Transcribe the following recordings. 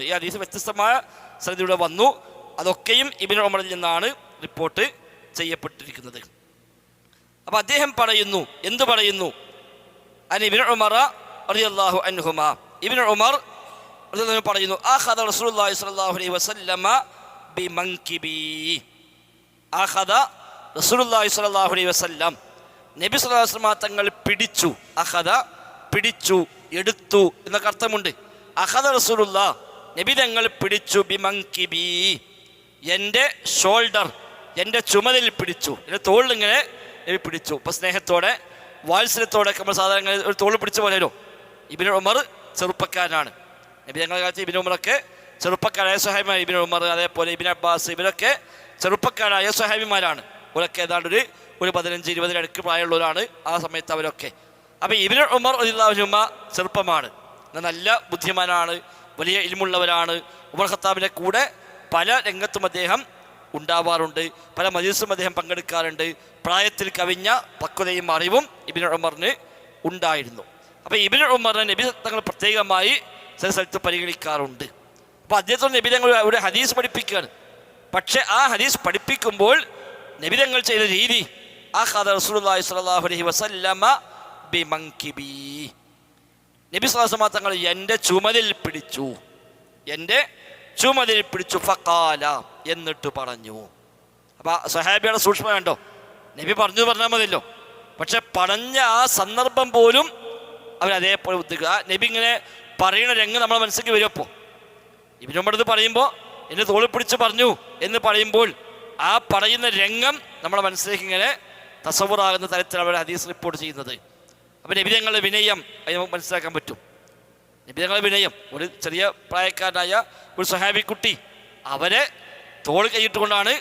ഈ ഹദീസ് വ്യത്യസ്തമായ സ്ഥലത്തിലൂടെ വന്നു. അതൊക്കെയും ഇബിൻ ഉമറിൽ നിന്നാണ് റിപ്പോർട്ട് ചെയ്യപ്പെട്ടിരിക്കുന്നത്. അപ്പൊ അദ്ദേഹം പറയുന്നു എന്തു പറയുന്നു? അനി ഇബിൻ ഉമറ റളിയല്ലാഹു അൻഹുമ. ഇബിൻ ഉമർ പറയുന്നു ആഖദ റസൂലുള്ളാഹി അലൈഹി വസല്ലമ ആഖദ റസൂലുള്ളാഹി അലൈഹി വസല്ലം. നബി തങ്ങൾ പിടിച്ചു. അഖദ പിടിച്ചു എടുത്തു എന്നൊക്കെ അർത്ഥമുണ്ട്. അഖദ റസൂലുള്ള നബി പിടിച്ചു ബിമങ്കിബി എന്റെ ഷോൾഡർ എന്റെ ചുമലിൽ പിടിച്ചു. എന്റെ തോളിലിങ്ങനെ നബി പിടിച്ചു. ഇപ്പം സ്നേഹത്തോടെ വാത്സല്യത്തോടെ നമ്മൾ സാധാരണ ഒരു തോളിൽ പിടിച്ച പോലെ വരും. ഇബിൻ ഉമർ ചെറുപ്പക്കാരനാണ്. നബി ഞങ്ങളുടെ കാലത്ത് ഇബിൻ ഉമറൊക്കെ ചെറുപ്പക്കാരായ സഹായിമാർ ഇബിൻ ഉമർ അതേപോലെ ഇബിൻ അബ്ബാസ് ഇവരൊക്കെ ചെറുപ്പക്കാരായ സഹാബിമാരാണ് ഇവരൊക്കെ ഏതാണ്ട് ഒരു ഒരു പതിനഞ്ച് ഇരുപതിന് അടുക്ക് പ്രായമുള്ളവരാണ് ആ സമയത്ത് അവരൊക്കെ. അപ്പം ഇബിൻ ഉമർ ഉമ്മ ചെറുപ്പമാണ്. നല്ല ബുദ്ധിമാനാണ്. വലിയ ഇൽമുള്ളവരാണ്. ഉമർ ഖത്താബിന്റെ കൂടെ പല രംഗത്തും അദ്ദേഹം ഉണ്ടാവാറുണ്ട്. പല മജീസും അദ്ദേഹം പങ്കെടുക്കാറുണ്ട്. പ്രായത്തിൽ കവിഞ്ഞ പക്വതയും അറിവും ഇബിൻ ഉമറിന് ഉണ്ടായിരുന്നു. അപ്പോൾ ഇബിൻ ഉമറിനെ നബി തങ്ങൾ പ്രത്യേകമായി ചില സ്ഥലത്ത് പരിഗണിക്കാറുണ്ട്. അപ്പോൾ അദ്ദേഹത്തോട് നബി തങ്ങൾ ഒരു ഹദീസ് പഠിപ്പിക്കുകയാണ്. പക്ഷേ ആ ഹദീസ് പഠിപ്പിക്കുമ്പോൾ നബി തങ്ങൾ ചെയ്ത രീതി ആ ഖാദ സ്വല്ലല്ലാഹു അലൈഹി വസല്ലമ ബിമൻകിബി. നബി തങ്ങൾ എന്റെ ചുമലിൽ പിടിച്ചു. എന്റെ ചുമലിൽ പിടിച്ചു. ഫക്കാല എന്നിട്ട് പറഞ്ഞു. അപ്പോൾ സഹാബിയുടെ സൂക്ഷ്മ കണ്ടോ? നബി പറഞ്ഞു പറഞ്ഞാൽ മതിയല്ലോ. പക്ഷെ പറഞ്ഞ ആ സന്ദർഭം പോലും അവർ അതേപോലെ ഉദ്ദേശിക്കുക ആ നബി ഇങ്ങനെ പറയുന്ന രംഗം നമ്മുടെ മനസ്സിലേക്ക് വരുമപ്പോൾ ഇവരമ്മടുത്ത് പറയുമ്പോൾ എന്നെ തോളിൽ പിടിച്ച് പറഞ്ഞു എന്ന് പറയുമ്പോൾ ആ പറയുന്ന രംഗം നമ്മുടെ മനസ്സിലേക്ക് ഇങ്ങനെ തസവറാകുന്ന തരത്തിൽ അവർ ഹദീസ് റിപ്പോർട്ട് ചെയ്യുന്നത്. അപ്പം നബിതങ്ങളുടെ വിനയം അത് നമുക്ക് മനസ്സിലാക്കാൻ പറ്റും. നബിതങ്ങളുടെ വിനയം ഒരു ചെറിയ പ്രായക്കാരനായ ഒരു സഹാബിക്കുട്ടി അവരെ തോൾ കൈയിട്ടുകൊണ്ടാണ്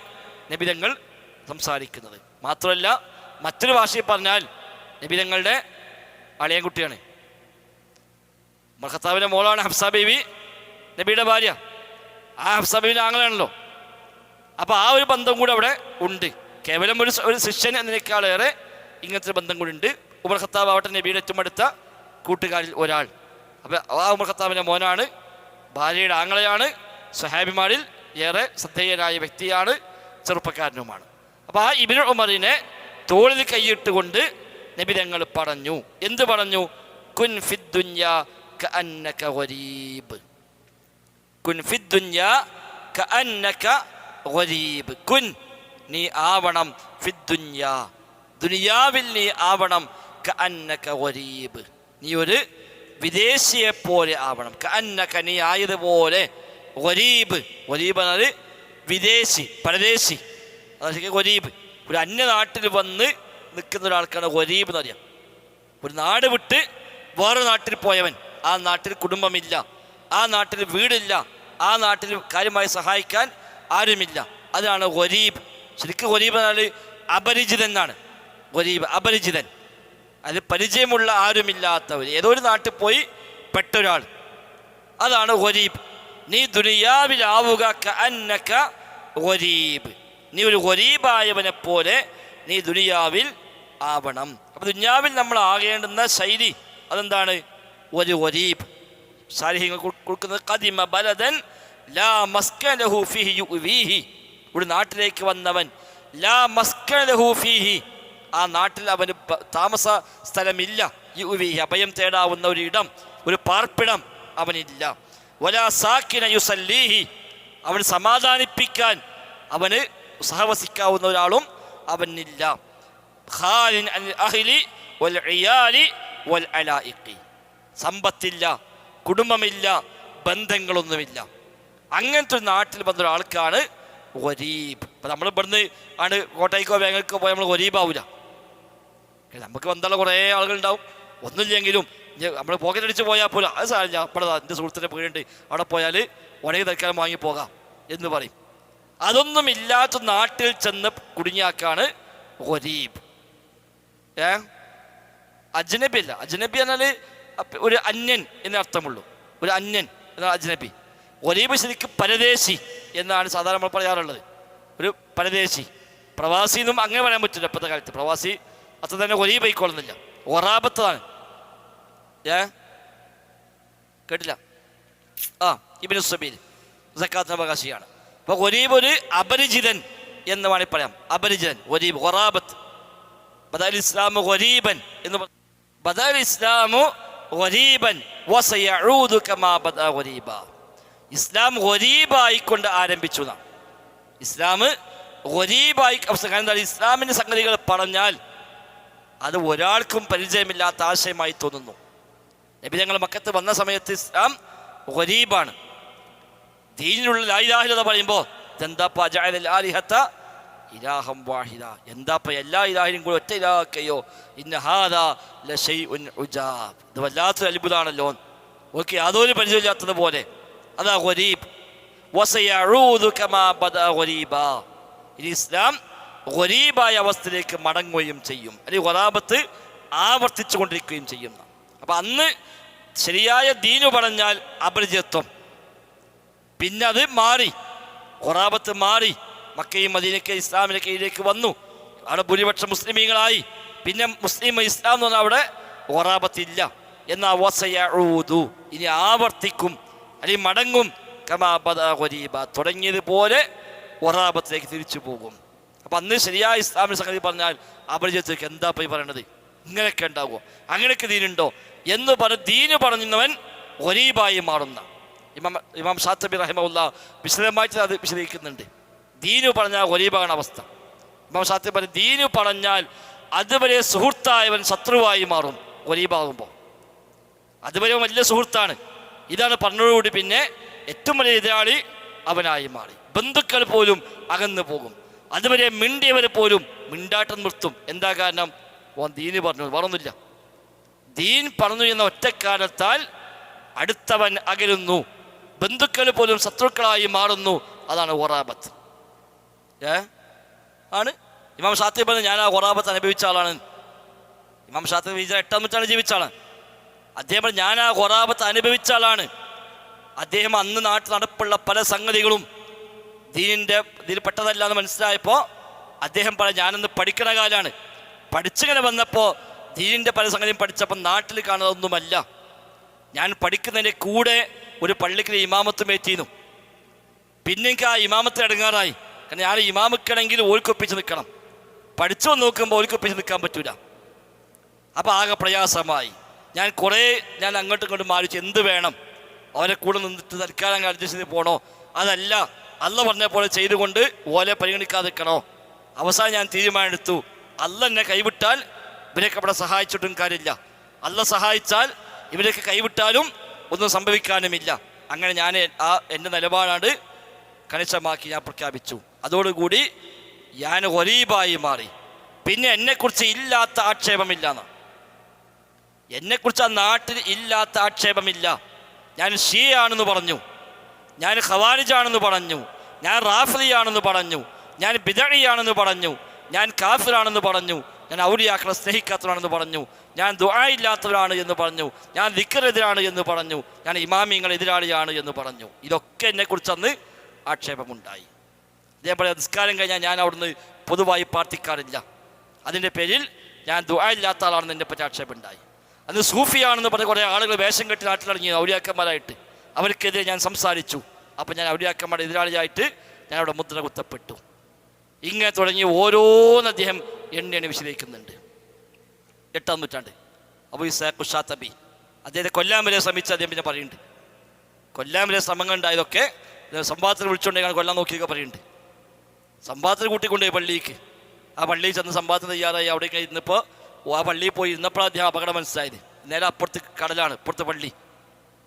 നബിതങ്ങൾ സംസാരിക്കുന്നത്. മാത്രമല്ല മറ്റൊരു ഭാഷയിൽ പറഞ്ഞാൽ നബിതങ്ങളുടെ അളിയൻകുട്ടിയാണ് മഹത്താവിന്റെ മോളാണ് ഹഫ്സ ബേബി നബിയുടെ ഭാര്യ. ആ ഹഫ്സ ബേബിന്റെ ആങ്ങളാണല്ലോ. അപ്പോൾ ആ ഒരു ബന്ധം കൂടെ അവിടെ ഉണ്ട്. കേവലം ഒരു ഒരു ശിഷ്യൻ എന്നതിനേക്കാളേറെ ഇങ്ങനത്തെ ബന്ധം കൂടി ഉണ്ട്. ഉമർ ഖത്താബ് ആവട്ടെ നബിയുടെ അടുത്ത കൂട്ടുകാരിൽ ഒരാൾ. അപ്പോൾ ആ ഉമർ ഖത്താബിന്റെ മോനാണ് ഭാര്യയുടെ ആങ്ങളെയാണ് സഹാബിമാരിൽ ഏറെ ശ്രദ്ധേയനായ വ്യക്തിയാണ് ചെറുപ്പക്കാരനുമാണ്. അപ്പോൾ ആ ഇബിൻ ഉമറിനെ തോളിൽ കൈയിട്ടുകൊണ്ട് നബി തങ്ങൾ പറഞ്ഞു. എന്ത് പറഞ്ഞു? കുൻ ഫിദ്ദുന്യ കഅന്നക കുൻ കഅന്നക കുൻ നീ ആവണം ഫിദ്ദുഞ്ഞ ദുനിയാവിൽ നീ ആവണം ഗരീബ് നീ ഒരു വിദേശിയെ പോലെ ആവണം. കഅന്നക നീ ആയതുപോലെ ഗരീബ് ഗരീബ് എന്നത് വിദേശി പരദേശി. അതൊക്കെ ഗരീബ് ഒരു അന്യനാട്ടിൽ വന്ന് നിൽക്കുന്ന ഒരാൾക്കാണ് ഗരീബ് എന്ന് അറിയാം ഒരു നാട് വിട്ട് വേറെ നാട്ടിൽ പോയവൻ. ആ നാട്ടിൽ കുടുംബമില്ല. ആ നാട്ടിൽ വീടില്ല. ആ നാട്ടിൽ കാര്യമായി സഹായിക്കാൻ ആരുമില്ല. അതാണ് ഗരീബ് ശരിക്കും ഗരീബ് എന്നാൽ അപരിചിതൻ എന്നാണ്. ഗരീബ് അപരിചിതൻ. അതിൽ പരിചയമുള്ള ആരുമില്ലാത്തവർ. ഏതോ ഒരു നാട്ടിൽ പോയി പെട്ടൊരാൾ. അതാണ് ഗരീബ്. നീ ദുനിയാവിലാവുക കഅന്നക ഗരീബ്. നീ ഒരു ഗരീബായവനെ പോലെ നീ ദുനിയാവിൽ ആവണം. അപ്പം ദുനിയാവിൽ നമ്മൾ ആകേണ്ടുന്ന ശൈലി അതെന്താണ്? ഒരു ഗരീബ്. സാരിഹ്യങ്ങൾ കൊടുക്കുന്നത് കദിമ ബലതൻ ലാ യുവീഹി. ഒരു നാട്ടിലേക്ക് വന്നവൻ ലാ മസ്കനഹു ഫീഹി. ആ നാട്ടിൽ അവന് താമസ സ്ഥലമില്ല. അഭയം തേടാവുന്ന ഒരു ഇടം ഒരു പാർപ്പിടം അവനില്ല. വലാ സാക്കിന യുസല്ലീഹി. അവൻ സമാധാനിപ്പിക്കാൻ അവന് സഹവസിക്കാവുന്ന ഒരാളും അവനില്ല. ഖാലിൻ അഹ്ലി വൽ വൽ സമ്പത്തില്ല കുടുംബമില്ല ബന്ധങ്ങളൊന്നുമില്ല. അങ്ങനത്തെ ഒരു നാട്ടിൽ വന്ന ഒരാൾക്കാണ് ഒരീബ് ഇപ്പം നമ്മൾ ഇവിടുന്ന് ആണ് കോട്ടയ്ക്കോ ബാങ്കോ പോയാൽ നമ്മൾ ഒരീബാവില്ല നമുക്ക് വന്നുള്ള കുറേ ആളുകളുണ്ടാവും. ഒന്നുമില്ലെങ്കിലും നമ്മൾ പോക്കറ്റ് അടിച്ച് പോയാൽ പോലും അത് സാറില്ല അപ്പോഴാ എന്റെ സുഹൃത്തിന്റെ വീടുണ്ട് അവിടെ പോയാൽ ഉണങ്ങി തൽക്കാലം വാങ്ങി പോകാം എന്ന് പറയും. അതൊന്നും ഇല്ലാത്ത നാട്ടിൽ ചെന്ന് കുടുങ്ങിയാക്കാണ് ഒരീബ് ഏ? അജ്നബി അല്ല. അജ്നബി എന്നാൽ ഒരു അന്യൻ എന്ന അർത്ഥമുള്ളൂ. ഒരു അന്യൻ എന്നാണ് അജ്നബി. ഒരീബ് ശരിക്കും പരദേശി എന്നാണ് സാധാരണ നമ്മൾ പറയാറുള്ളത്. ഒരു പരദേശി. പ്രവാസി എന്നും അങ്ങനെ പറയാൻ പറ്റില്ല ഇപ്പോഴത്തെ കാലത്ത്. പ്രവാസി അത്ര തന്നെ കൊലീ പോയിക്കൊള്ളുന്നില്ല ഒറാബത്താണ് ഏ? കേട്ടില്ല? ആ ഇബിന് സബീൽ. സക്കാത്തിന് അവകാശിയാണ്. അപ്പോൾ ഒരീബ് ഒരു അപരിചിതൻ എന്ന് വേണമെങ്കിൽ പറയാം. അപരിചിതൻ ഒരീബ് ഒറാബത്ത് ബദൽ ഇസ്ലാമു ഒരീബൻ എന്ന് ബദാൽ ഇസ്ലാമു ഒരീബൻ. ഇസ്ലാം ഒരീബായിക്കൊണ്ട് ആരംഭിച്ചു നാം ഇസ്ലാം ഒരീബായി അവസാനം എന്താണ് ഇസ്ലാമിന്റെ സംഗതികൾ പറഞ്ഞാൽ അത് ഒരാൾക്കും പരിചയമില്ലാത്ത ആശയമായി തോന്നുന്നു. നബി ഞങ്ങൾ മക്കത്ത് വന്ന സമയത്ത് ഇസ്ലാം ഗരീബാണ്. ദീനിനുള്ള ലായിലാഹിലത പറയുമ്പോൾ എന്താപ്പ ആലിഹത്ത ഇലാഹം വാഹിദ. എന്താപ്പ എല്ലാ ഇലാഹിനും കൂടെ ഒറ്റ ഇലാഹക്കയോ ഇന്ന ഹാദ ലശൈഉൻ ഉജാബ്. ഇത് വല്ലാത്തൊരു അത്ഭുതമാണല്ലോ. ഓക്കെ യാതൊരു പരിചയമില്ലാത്തത് പോലെ. അതാ ഗരീബ്. വസയഊദു കമാ ബദഅ ഗരീബ. ഇസ്ലാം ഗരീബായ അവസ്ഥയിലേക്ക് മടങ്ങുകയും ചെയ്യും. അല്ലെങ്കിൽ ഖറാബത്ത് ആവർത്തിച്ചു കൊണ്ടിരിക്കുകയും ചെയ്യും അപ്പം അന്ന് ശരിയായ ദീനു പറഞ്ഞാൽ അപരിചിതത്വം. പിന്നെ അത് മാറി. ഖുറാബത്ത് മാറി. മക്കയും മദീനക്കെ ഇസ്ലാമിന്റെ കീഴിലേക്ക് വന്നു. അവിടെ ഭൂരിപക്ഷം മുസ്ലിമീങ്ങളായി. പിന്നെ മുസ്ലിം ഇസ്ലാം എന്ന് പറഞ്ഞാൽ അവിടെ ഖുറാബത്ത് ഇല്ല എന്നാ വസയഊദു. ഇനി ആവർത്തിക്കും. അല്ലെങ്കിൽ മടങ്ങും. കമാബദ ഖരീബ തുടങ്ങിയതുപോലെ ഖുറാബത്തിലേക്ക് തിരിച്ചു പോകും. അപ്പം അന്ന് ശരിയായ ഇസ്ലാമിക സംഗതി പറഞ്ഞാൽ അപരിചയത്തിലേക്ക് എന്താ പോയി പറയണത്? ഇങ്ങനെയൊക്കെ ഉണ്ടാകുമോ അങ്ങനെയൊക്കെ ദീനുണ്ടോ? എന്ന് പറഞ്ഞ് ദീന് പറഞ്ഞവൻ ഒരീബായി മാറുന്ന. ഇമാം ഇമാം ഷാത്തബി റഹിമുല്ല വിശദമായിട്ട് അത് വിശദീകരിക്കുന്നുണ്ട്. ദീനു പറഞ്ഞാൽ ഒരീബാണ് അവസ്ഥ. ഇമാം ഷാത്തബി പറഞ്ഞു ദീനു പറഞ്ഞാൽ അതുവരെ സുഹൃത്തായവൻ ശത്രുവായി മാറും ഒരീബാകുമ്പോൾ അതുവരെ വലിയ സുഹൃത്താണ്. ഇതാണ് പറഞ്ഞതോടുകൂടി പിന്നെ ഏറ്റവും വലിയ എതിരാളി അവനായി മാറി. ബന്ധുക്കൾ പോലും അകന്നു പോകും. അതുവരെ മിണ്ടിയവർ പോലും മിണ്ടാട്ടം നിർത്തും. എന്താ കാരണം? ഓൻ ദീന് പറഞ്ഞു. വേറൊന്നുമില്ല. ദീൻ പറഞ്ഞു എന്ന ഒറ്റക്കാലത്താൽ അടുത്തവൻ അകലുന്നു. ബന്ധുക്കൾ പോലും ശത്രുക്കളായി മാറുന്നു. അതാണ് ഒറാബത്ത്. ഏ? ആണ്. ഇമാം ഷാത്തി പറഞ്ഞു ഞാൻ ആ ഒറാബത്ത് അനുഭവിച്ച ആളാണ്. ഇമാം ഷാത്തി എട്ടാം നൂറ്റാണ്ട് ജീവിച്ച ആളാണ്. അദ്ദേഹം പറഞ്ഞു ഞാൻ ആ ഒറാബത്ത് അനുഭവിച്ച ആളാണ്. അദ്ദേഹം അന്ന് നാട്ടിൽ നടപ്പുള്ള പല സംഗതികളും ദീനിന്റെ ഇതിൽ പെട്ടതല്ല എന്ന് മനസ്സിലായപ്പോൾ അദ്ദേഹം പറഞ്ഞു ഞാനൊന്ന് പഠിക്കണ കാലാണ്. പഠിച്ചിങ്ങനെ വന്നപ്പോൾ ദീനിന്റെ പല സംഗതിയും പഠിച്ചപ്പോൾ നാട്ടിൽ കാണുന്നതൊന്നുമല്ല. ഞാൻ പഠിക്കുന്നതിന്റെ കൂടെ ഒരു പള്ളിക്ക് ഇമാമത്തും ഏറ്റിരുന്നു പിന്നെ എനിക്ക് ആ ഇമാമത്ത് ഇടങ്ങാറായി. കാരണം ഞാൻ ഇമാമിക്കണമെങ്കിൽ ഓൽക്കൊപ്പിച്ച് നിൽക്കണം. പഠിച്ചു നോക്കുമ്പോൾ ഓൽക്കൊപ്പിച്ച് നിൽക്കാൻ പറ്റൂല. അപ്പോൾ ആകെ പ്രയാസമായി. ഞാൻ കുറേ ഞാൻ അങ്ങോട്ടും ഇങ്ങോട്ടും മാറിച്ച് എന്ത് വേണം? അവരെ കൂടെ നിന്നിട്ട് തൽക്കാലം അഡ്ജസ്റ്റ് ചെയ്ത് പോകണോ അതല്ല. അല്ല പറഞ്ഞ പോലെ ചെയ്തുകൊണ്ട് ഓലെ പരിഗണിക്കാതിരിക്കണോ? അവസാനം ഞാൻ തീരുമാനമെടുത്തു. അല്ല എന്നെ കൈവിട്ടാൽ ഇവരെയൊക്കെ അവിടെ സഹായിച്ചിട്ടും കാര്യമില്ല. അല്ല സഹായിച്ചാൽ ഇവരൊക്കെ കൈവിട്ടാലും ഒന്നും സംഭവിക്കാനുമില്ല. അങ്ങനെ ഞാൻ ആ എന്റെ നിലപാടാണ് കണിശമാക്കി ഞാൻ പ്രഖ്യാപിച്ചു. അതോടുകൂടി ഞാൻ ഒരീബായി മാറി. പിന്നെ എന്നെക്കുറിച്ച് ഇല്ലാത്ത ആക്ഷേപമില്ല എന്ന് എന്നെക്കുറിച്ച് ആ നാട്ടിൽ ഇല്ലാത്ത ആക്ഷേപമില്ല. ഞാൻ ഷീയാണെന്ന് പറഞ്ഞു. ഞാൻ ഖവാരിജാണെന്ന് പറഞ്ഞു. ഞാൻ റാഫിയാണെന്ന് പറഞ്ഞു. ഞാൻ ബിദഴിയാണെന്ന് പറഞ്ഞു. ഞാൻ കാഫിറാണെന്ന് പറഞ്ഞു. ഞാൻ ഔലിയാക്കളെ സ്നേഹിക്കാത്തവരാണെന്ന് പറഞ്ഞു. ഞാൻ ദുആയില്ലാത്തവരാണ് എന്ന് പറഞ്ഞു. ഞാൻ ദിക്കറെതിരാണ് എന്ന് പറഞ്ഞു. ഞാൻ ഇമാമിങ്ങൾ എതിരാളിയാണ് എന്ന് പറഞ്ഞു. ഇതൊക്കെ എന്നെക്കുറിച്ച് അന്ന് ആക്ഷേപമുണ്ടായി. ഇതേപോലെ നിസ്കാരം കഴിഞ്ഞാൽ ഞാൻ അവിടുന്ന് പൊതുവായി പ്രാർത്ഥിക്കാറില്ല. അതിന്റെ പേരിൽ ഞാൻ ദുആയില്ലാത്ത ആളാണെന്ന് എന്നെ പറ്റി ആക്ഷേപമുണ്ടായി. അന്ന് സൂഫിയാണെന്ന് പറഞ്ഞ കുറേ ആളുകൾ വേഷം കെട്ടി നാട്ടിലിറങ്ങി ഔലിയാക്കന്മാരായിട്ട്. അവർക്കെതിരെ ഞാൻ സംസാരിച്ചു. അപ്പം ഞാൻ ഔലിയാക്കന്മാരുടെ എതിരാളിയായിട്ട് ഞാൻ അവിടെ മുദ്ര കുത്തപ്പെട്ടു. ഇങ്ങനെ തുടങ്ങി ഓരോന്ന് അദ്ദേഹം എണ്ണി എണ്ണി വിശദീകരിക്കുന്നുണ്ട്. എട്ടാം നൂറ്റാണ്ട്. അബു ഇസാഖ് ഷാത്തബി അദ്ദേഹത്തെ കൊല്ലാൻ വരെ ശ്രമിച്ച് അദ്ദേഹം പിന്നെ പറയുന്നുണ്ട്. കൊല്ലാൻ വരെ ശ്രമങ്ങൾ ഉണ്ടായതൊക്കെ സംവാദത്തിൽ വിളിച്ചുകൊണ്ടേ കൊല്ലാൻ നോക്കിയൊക്കെ പറയുന്നുണ്ട്. സംവാദത്തിൽ കൂട്ടിക്കൊണ്ടുപോയി പള്ളിക്ക്. ആ പള്ളിയിൽ ചെന്ന് സംവാദത്തിന് തയ്യാറായി അവിടെ ഇരുന്നപ്പോൾ ആ പള്ളിയിൽ പോയി ഇരുന്നപ്പോഴാണ് അദ്ദേഹം അപകടം മനസ്സിലായത്. നേരെ അപ്പുറത്ത് കടലാണ് അപ്പുറത്തെ പള്ളി.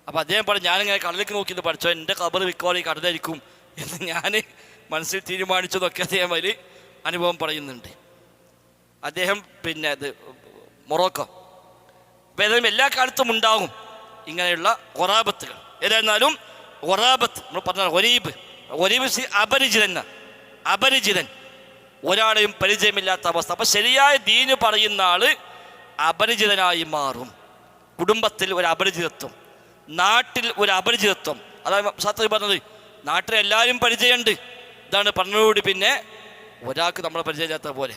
അപ്പോൾ അദ്ദേഹം പറഞ്ഞു ഞാനിങ്ങനെ കടലിലേക്ക് നോക്കി പഠിച്ചോ എന്റെ കബർ മിക്കവാറും കടലായിരിക്കും എന്ന് ഞാൻ മനസ്സിൽ തീരുമാനിച്ചതൊക്കെ അദ്ദേഹം അതിൽ അനുഭവം പറയുന്നുണ്ട്. അദ്ദേഹം പിന്നെ അത് മൊറോക്കോ. വേദനം എല്ലാ കാലത്തും ഉണ്ടാകും ഇങ്ങനെയുള്ള ഒറാബത്തുകൾ. ഏതായിരുന്നാലും ഒറാബത്ത് നമ്മൾ പറഞ്ഞ ഒരീബ് ഒരീബ് സി അപരിചിതൻ അപരിചിതൻ. ഒരാളെയും പരിചയമില്ലാത്ത അവസ്ഥ. അപ്പം ശരിയായ ദീന് പറയുന്ന ആൾ അപരിചിതനായി മാറും. കുടുംബത്തിൽ ഒരു അപരിചിതത്വം. നാട്ടിൽ ഒരു അപരിചിതത്വം. അതാണ് ശാസ്ത്രി പറഞ്ഞത് നാട്ടിൽ എല്ലാവരും പരിചയമുണ്ട്. ഇതാണ് പറഞ്ഞതോടുകൂടി പിന്നെ ഒരാൾക്ക് നമ്മളെ പരിചയമില്ലാത്ത പോലെ.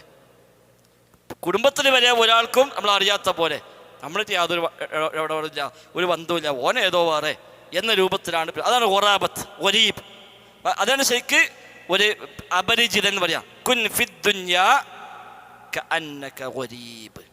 കുടുംബത്തിൽ വരെ ഒരാൾക്കും നമ്മൾ അറിയാത്ത പോലെ. നമ്മളിട്ട് യാതൊരു ഇടപെടില്ല. ഒരു ബന്ധുവില്ല ഓൻ ഏതോ വേറെ എന്ന രൂപത്തിലാണ് അതാണ് ഒറാബത്ത് ഒരീബ്. അതാണ് ശരിക്ക് ഒരു അപരിചിതൻ പറയാം. കുൻ ഫിദ്ദുന്യ ഒരീബ്.